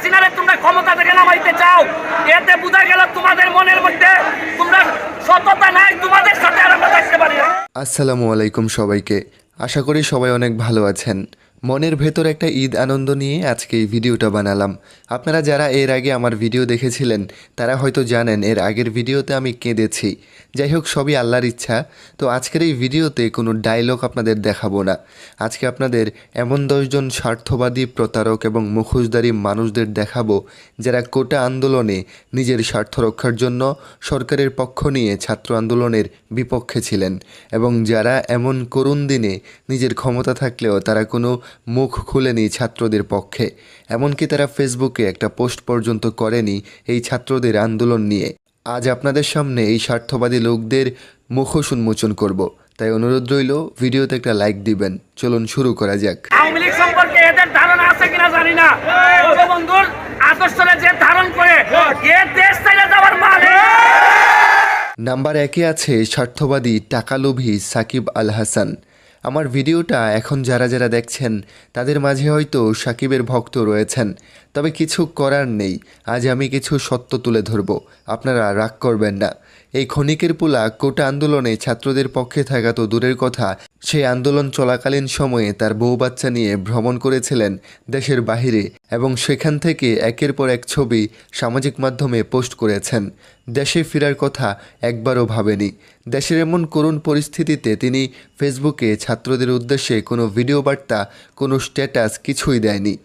হাসিনারে তোমরা ক্ষমতা থেকে নামাইতে চাও, এতে বোঝা গেল তোমাদের মনের মধ্যে তোমরা সততা নাই, তোমাদের সাথে আর আমরা থাকতে পারি আসসালামু আলাইকুম সবাইকে। আশা করি সবাই অনেক ভালো আছেন। মনের ভেতর একটা ঈদ আনন্দ নিয়ে আজকে এই ভিডিওটা বানালাম। আপনারা যারা এর আগে আমার ভিডিও দেখেছিলেন, তারা হয়তো জানেন এর আগের ভিডিওতে আমি কেঁদেছি। যাই হোক, সবই আল্লাহর ইচ্ছা। তো আজকের এই ভিডিওতে কোনো ডায়লগ আপনাদের দেখাবো না। আজকে আপনাদের এমন দশজন স্বার্থবাদী প্রতারক এবং মুখোশধারী মানুষদের দেখাবো, যারা কোটা আন্দোলনে নিজের স্বার্থ রক্ষার জন্য সরকারের পক্ষ নিয়ে ছাত্র আন্দোলনের বিপক্ষে ছিলেন। এবং যারা এমন করুণ দিনে নিজের ক্ষমতা থাকলেও তারা কোনো মুখ খুলেনি ছাত্রদের পক্ষে। এমনকি তারা ফেসবুকে একটা পোস্ট পর্যন্ত করেনি এই ছাত্রদের আন্দোলন নিয়ে। আজ আপনাদের সামনে এই স্বার্থবাদী লোকদের মুখোশ উন্মোচন করব। তাই অনুরোধ রইল ভিডিওতে একটা লাইক দিবেন। চলুন শুরু করা যাক। আওয়ামী লীগ সম্পর্কে এদের ধারণা আছে কিনা জানি না। বঙ্গবন্ধুর আদর্শরে যে ধারণ করে এ দেশ চাইলে যাওয়ার মানে নাম্বার একে আছে স্বার্থবাদী টাকালোভী সাকিব আল হাসান। আমার ভিডিওটা এখন যারা যারা দেখছেন, তাদের মাঝে হয়তো সাকিবের ভক্ত রয়েছেন। তবে কিছু করার নেই। আজ আমি কিছু সত্য তুলে ধরব। আপনারা রাগ করবেন না। এই ক্ষণিকের পোলা কোটা আন্দোলনে ছাত্রদের পক্ষে থাকা তো দূরের কথা। সেই আন্দোলন চলাকালীন সময়ে তার বউ বাচ্চা নিয়ে ভ্রমণ করেছিলেন দেশের বাহিরে এবং সেখান থেকে একের পর এক ছবি সামাজিক মাধ্যমে পোস্ট করেছেন। দেশে ফেরার কথা একবারও ভাবেনি। দেশের এমন করুণ পরিস্থিতিতে তিনি ফেসবুকে ছাত্রদের উদ্দেশ্যে কোনো ভিডিও বার্তা কোনো স্ট্যাটাস কিছুই দেয়নি।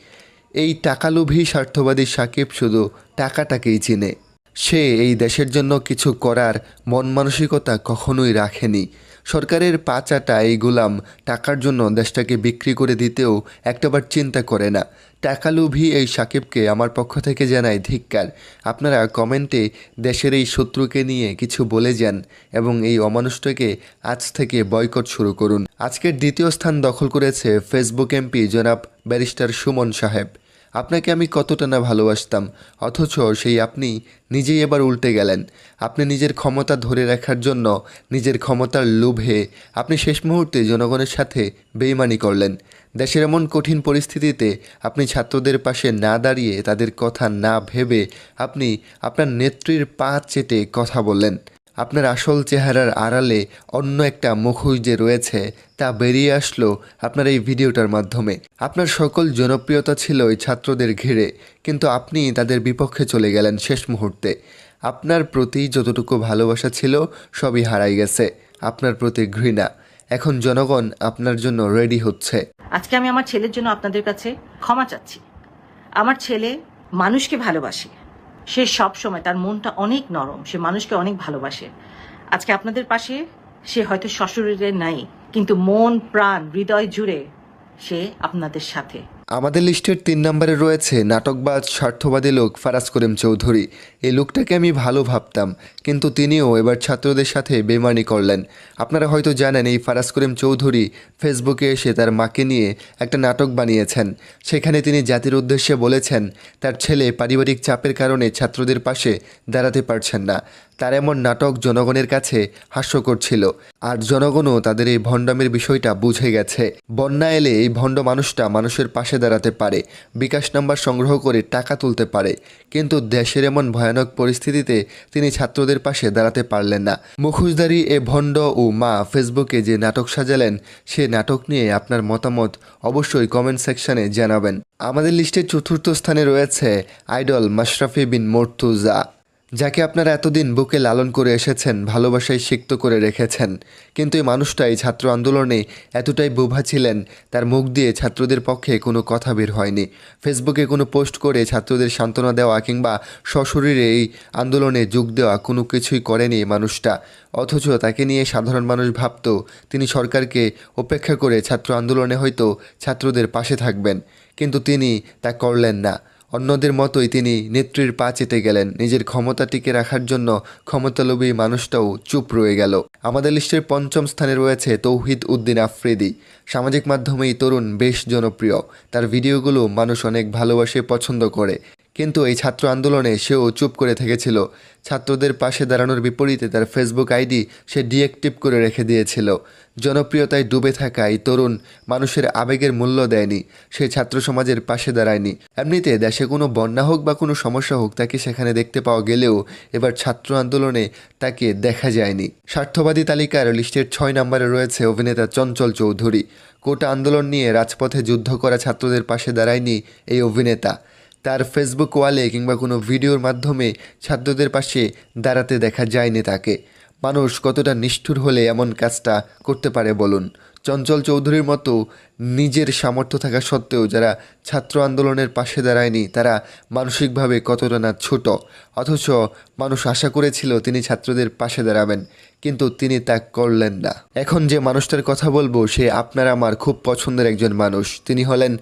এই টাকালোভী স্বার্থবাদী সাকিব শুধু টাকাটাকেই চিনে। সে এই দেশের জন্য কিছু করার মন মানসিকতা কখনোই রাখেনি। সরকারের পাচাটা এই গোলাম টাকার জন্য দেশটাকে বিক্রি করে দিতেও একটাবার চিন্তা করে না। টাকালোভী এই সাকিবকে আমার পক্ষ থেকে জানাই ধিক্কার। আপনারা কমেন্টে দেশের এই শত্রুকে নিয়ে কিছু বলে যান এবং এই অমানুষটাকে আজ থেকে বয়কট শুরু করুন। আজকের দ্বিতীয় স্থান দখল করেছে ফেসবুক এমপি জনাব ব্যারিস্টার সুমন সাহেব। আপনাকে আমি কতটা না ভালোবাসতাম, অথচ সেই আপনি নিজেই এবার উল্টে গেলেন। আপনি নিজের ক্ষমতা ধরে রাখার জন্য, নিজের ক্ষমতার লোভে আপনি শেষ মুহূর্তে জনগণের সাথে বেইমানি করলেন। দেশের এমন কঠিন পরিস্থিতিতে আপনি ছাত্রদের পাশে না দাঁড়িয়ে তাদের কথা না ভেবে আপনি আপনার নেত্রীর পা চেটে কথা বললেন। আপনার আসল চেহারার আড়ালে অন্য একটা মুখোশ যে রয়েছে তা বেরিয়ে আসলো আপনার এই ভিডিওটার মাধ্যমে। আপনার সকল জনপ্রিয়তা ছিল ওই ছাত্রদের ঘিরে, কিন্তু আপনি তাদের বিপক্ষে চলে গেলেন শেষ মুহূর্তে। আপনার প্রতি যতটুকু ভালোবাসা ছিল, সবই হারাই গেছে। আপনার প্রতি ঘৃণা। এখন জনগণ আপনার জন্য রেডি হচ্ছে। আজকে আমি আমার ছেলের জন্য আপনাদের কাছে ক্ষমা চাচ্ছি। আমার ছেলে মানুষকে ভালোবাসে। সে সব সময় তার মনটা অনেক নরম, সে মানুষকে অনেক ভালোবাসে। আজকে আপনাদের পাশে সে হয়তো শ্বশুরের নাই, কিন্তু মন, প্রাণ, হৃদয় জুড়ে সে আপনাদের সাথে। আমাদের লিস্টের তিন নম্বরে রয়েছে নাটকবাজ, স্বার্থবাদী লোক ফারাজ করিম চৌধুরী। এই লোকটাকে আমি ভালো ভাবতাম, কিন্তু তিনিও এবার ছাত্রদের সাথে বেমানি করলেন। আপনারা হয়তো জানেন এই ফারাজ করিম চৌধুরী ফেসবুকে এসে তার মাকে নিয়ে একটা নাটক বানিয়েছেন। সেখানে তিনি জাতির উদ্দেশ্যে বলেছেন, তার ছেলে পারিবারিক চাপের কারণে ছাত্রদের পাশে দাঁড়াতে পারছেন না। তার এমন নাটক জনগণের কাছে হাস্যকর ছিল। আর জনগণও তাদের এই ভণ্ডামের বিষয়টা বুঝে গেছে। বন্যা এলে এই ভণ্ড মানুষটা মানুষের পাশে দাঁড়াতে পারে, বিকাশ নাম্বার সংগ্রহ করে টাকা তুলতে পারে। কিন্তু দেশের এমন ভয়ানক পরিস্থিতিতে তিনি ছাত্রদের পাশে দাঁড়াতে পারলেন না। মুখোশধারী এ ভণ্ড ও মা ফেসবুকে যে নাটক সাজালেন, সে নাটক নিয়ে আপনার মতামত অবশ্যই কমেন্ট সেকশনে জানাবেন। আমাদের লিস্টের চতুর্থ স্থানে রয়েছে আইডল মাশরাফি বিন মর্তুজা। যাকে আপনারা এতদিন বুকে লালন করে এসেছেন, ভালোবাসায় সিক্ত করে রেখেছেন। কিন্তু এই মানুষটা, এই ছাত্র আন্দোলনে এতটাই বোভা ছিলেন, তার মুখ দিয়ে ছাত্রদের পক্ষে কোনো কথা বের হয়নি। ফেসবুকে কোনো পোস্ট করে ছাত্রদের সান্ত্বনা দেওয়া কিংবা সশরীরে এই আন্দোলনে যোগ দেওয়া কোনো কিছুই করেনি মানুষটা। অথচ তাকে নিয়ে সাধারণ মানুষ ভাবত, তিনি সরকারকে উপেক্ষা করে ছাত্র আন্দোলনে হয়তো ছাত্রদের পাশে থাকবেন। কিন্তু তিনি তা করলেন না। অন্যদের মতোই তিনি নেত্রীর পা চেতে গেলেন। নিজের ক্ষমতা টিকে রাখার জন্য ক্ষমতালোভী মানুষটাও চুপ রয়ে গেল। আমাদের লিস্টের পঞ্চম স্থানে রয়েছে তৌহিদ উদ্দিন আফ্রিদি। সামাজিক মাধ্যমেই তরুণ বেশ জনপ্রিয়। তার ভিডিওগুলো মানুষ অনেক ভালোবাসে, পছন্দ করে। কিন্তু এই ছাত্র আন্দোলনে সেও চুপ করে থেকেছিল। ছাত্রদের পাশে দাঁড়ানোর বিপরীতে তার ফেসবুক আইডি সে ডিএক্টিভ করে রেখে দিয়েছিল। জনপ্রিয়তায় ডুবে থাকা এই তরুণ মানুষের আবেগের মূল্য দেয়নি, সে ছাত্র সমাজের পাশে দাঁড়ায়নি। এমনিতে দেশে কোনো বন্যা হোক বা কোনো সমস্যা হোক, তাকে সেখানে দেখতে পাওয়া গেলেও এবার ছাত্র আন্দোলনে তাকে দেখা যায়নি। স্বার্থবাদী তালিকার লিস্টের ছয় নম্বরে রয়েছে অভিনেতা চঞ্চল চৌধুরী। কোটা আন্দোলন নিয়ে রাজপথে যুদ্ধ করা ছাত্রদের পাশে দাঁড়ায়নি এই অভিনেতা। তার ফেসবুক ওয়ালে কিংবা কোনো ভিডিওর মাধ্যমে ছাত্রদের পাশে দাঁড়াতে দেখা যায়নি তাকে। মানুষ কতটা নিষ্ঠুর হলে এমন কাজটা করতে পারে বলুন? চঞ্চল চৌধুরীর মতো নিজের সামর্থ্য থাকা সত্ত্বেও যারা ছাত্র আন্দোলনের পাশে দাঁড়ায়নি, তারা মানসিকভাবে কতটা না ছোট। অথচ মানুষ আশা করেছিল তিনি ছাত্রদের পাশে দাঁড়াবেন, কিন্তু তিনি তা করলেন না। এখন যে মানুষটার কথা বলব, সে আপনার আমার খুব পছন্দের একজন মানুষ। তিনি হলেন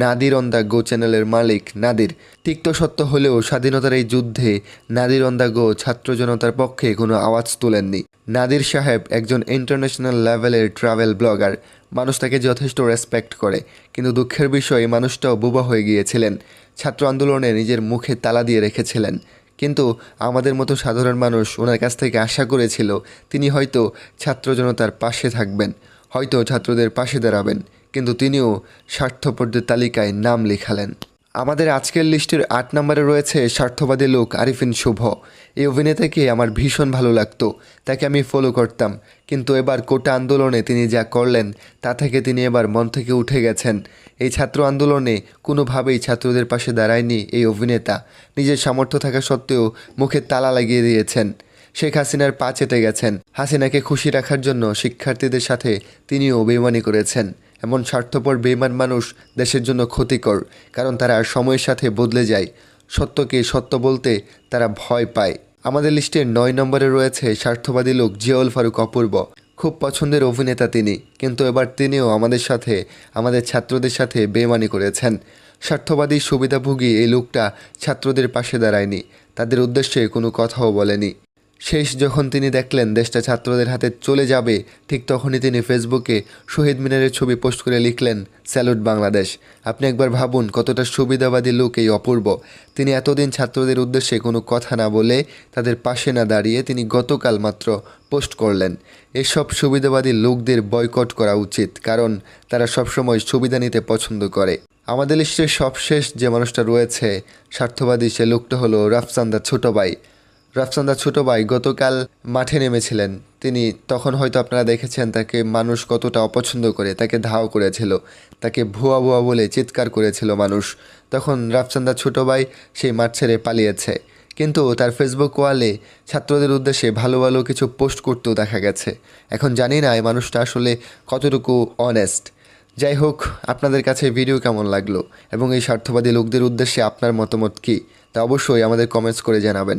নাদির অন দ্য গো চ্যানেলের মালিক নাদির। তিক্ত সত্য হলেও স্বাধীনতার এই যুদ্ধে নাদির অন দ্য গো ছাত্র জনতার পক্ষে কোনো আওয়াজ তোলেননি। নাদির সাহেব একজন ইন্টারন্যাশনাল লেভেলের ট্রাভেল ব্লগার। মানুষ তাকে যথেষ্ট রেসপেক্ট করে, কিন্তু দুঃখের বিষয়, মানুষটাও বুবা হয়ে গিয়েছিলেন। ছাত্র আন্দোলনে নিজের মুখে তালা দিয়ে রেখেছিলেন। কিন্তু আমাদের মতো সাধারণ মানুষ ওনার কাছ থেকে আশা করেছিল তিনি হয়তো ছাত্র জনতার পাশে থাকবেন, হয়তো ছাত্রদের পাশে দাঁড়াবেন, কিন্তু তিনিও স্বার্থপরদের তালিকায় নাম লেখালেন। আমাদের আজকের লিস্টের আট নম্বরে রয়েছে স্বার্থবাদী লোক আরিফিন শুভ। এই অভিনেতাকে আমার ভীষণ ভালো লাগতো, তাকে আমি ফলো করতাম। কিন্তু এবার কোটা আন্দোলনে তিনি যা করলেন, তা থেকে তিনি এবার মন থেকে উঠে গেছেন। এই ছাত্র আন্দোলনে কোনোভাবেই ছাত্রদের পাশে দাঁড়ায়নি এই অভিনেতা। নিজের সামর্থ্য থাকা সত্ত্বেও মুখে তালা লাগিয়ে দিয়েছেন। শেখ হাসিনার পা চেটে গেছেন। হাসিনাকে খুশি রাখার জন্য শিক্ষার্থীদের সাথে তিনিও বেইমানি করেছেন। এমন স্বার্থপর বেইমান মানুষ দেশের জন্য ক্ষতিকর, কারণ তারা সময়ের সাথে বদলে যায়। সত্যকে সত্য বলতে তারা ভয় পায়। আমাদের লিস্টের নয় নম্বরে রয়েছে স্বার্থবাদী লোক জিয়াউল ফারুক অপূর্ব। খুব পছন্দের অভিনেতা তিনি, কিন্তু এবার তিনিও আমাদের সাথে, আমাদের ছাত্রদের সাথে বেমানি করেছেন। স্বার্থবাদী সুবিধাভোগী এই লোকটা ছাত্রদের পাশে দাঁড়ায়নি, তাদের উদ্দেশ্যে কোনো কথাও বলেনি। শেষ যখন তিনি দেখলেন দেশটা ছাত্রদের হাতে চলে যাবে, ঠিক তখনই তিনি ফেসবুকে শহীদ মিনারের ছবি পোস্ট করে লিখলেন, স্যালুট বাংলাদেশ। আপনি একবার ভাবুন কতটা সুবিধাবাদী লোক এই অপূর্ব। তিনি এতদিন ছাত্রদের উদ্দেশ্যে কোনো কথা না বলে তাদের পাশে না দাঁড়িয়ে তিনি গতকাল মাত্র পোস্ট করলেন। এসব সুবিধাবাদী লোকদের বয়কট করা উচিত, কারণ তারা সবসময় সুবিধা নিতে পছন্দ করে। আমাদের লিস্টের সবশেষ যে মানুষটা রয়েছে, স্বার্থবাদী সে লোকটা হলো রাফসান্দার ছোট ভাই। রাফসান্দার ছোট ভাই গতকাল মাঠে নেমেছিলেন। তিনি তখন হয়তো আপনারা দেখেছেন তাকে মানুষ কতটা অপছন্দ করে, তাকে ধাও করেছিল, তাকে ভুয়া ভুয়া বলে চিৎকার করেছিল মানুষ। তখন রাফসান্দার ছোট ভাই সেই মাঠ ছেড়ে পালিয়েছে। কিন্তু তার ফেসবুক ওয়ালে ছাত্রদের উদ্দেশ্যে ভালো ভালো কিছু পোস্ট করতেও দেখা গেছে। এখন জানি না এই মানুষটা আসলে কতটুকু অনেস্ট যাই হোক, আপনাদের কাছে ভিডিও কেমন লাগল এবং এই স্বার্থবাদী লোকদের উদ্দেশ্যে আপনার মতামত কী? তা অবশ্যই আমাদের কমেন্টস করে জানাবেন।